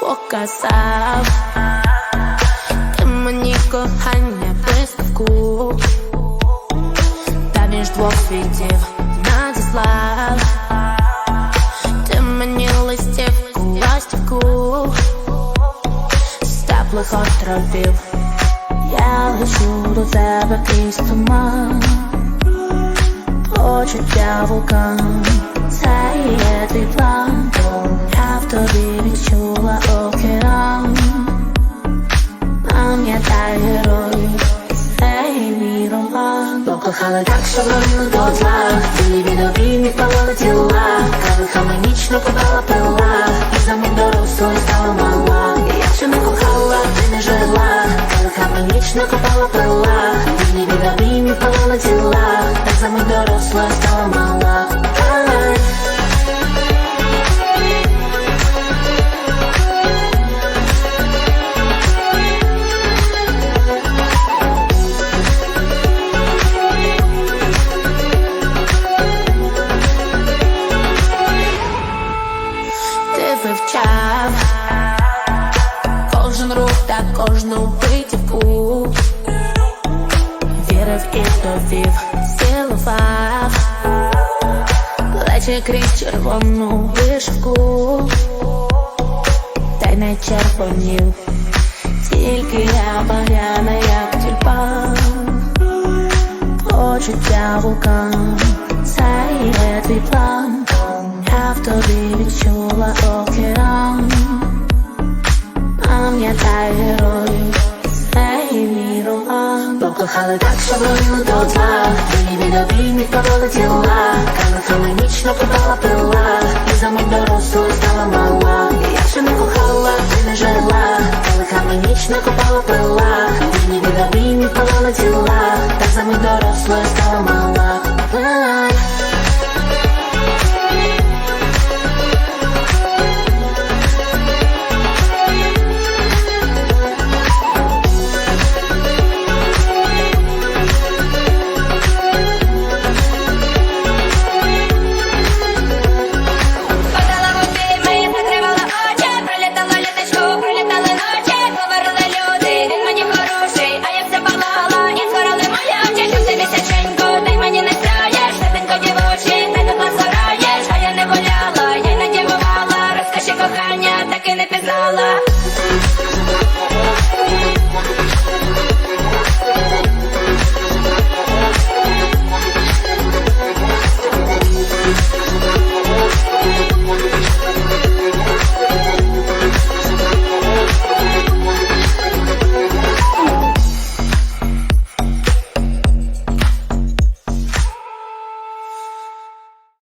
показав, ти мені кохання блискавку, та між двох світів надіслав, ти мені листівку, ластівку, з теплих островів. Я лечу до тебе крізь туман Почуття вулкан. Це є твій план в тобі відчула океан. Пам'ятай герой Цей мій роман. Покохали так, що горіли до зла. Твої відові палали тіла. Калихами нічно купала пила. І за мить дорослою стала мала. І Якщо не кохала, ти не жила. Калихами нічно купала пила. Твої відові палали тіла. Так за мить дорослою стала мала вивчав кожен рух та кожну битівку вірив і довів, цілував. Плечі крізь червону вишивку, та й не червонів, тільки я багряна, як тюльпан. Почуття вулкан, це є твій план. Я в тобі відчула океан. Пам'ятай герой, цей мій роман. Покохали так, що горіли до зла. Твої відові відпадали тіла. Калихами нічно купала пила. І за мить дорослою стала мала. І Якщо не кохала, ти не жила. Калихами нічно купала пила. Твої відові відпадали тіла. Так за мить дорослою стала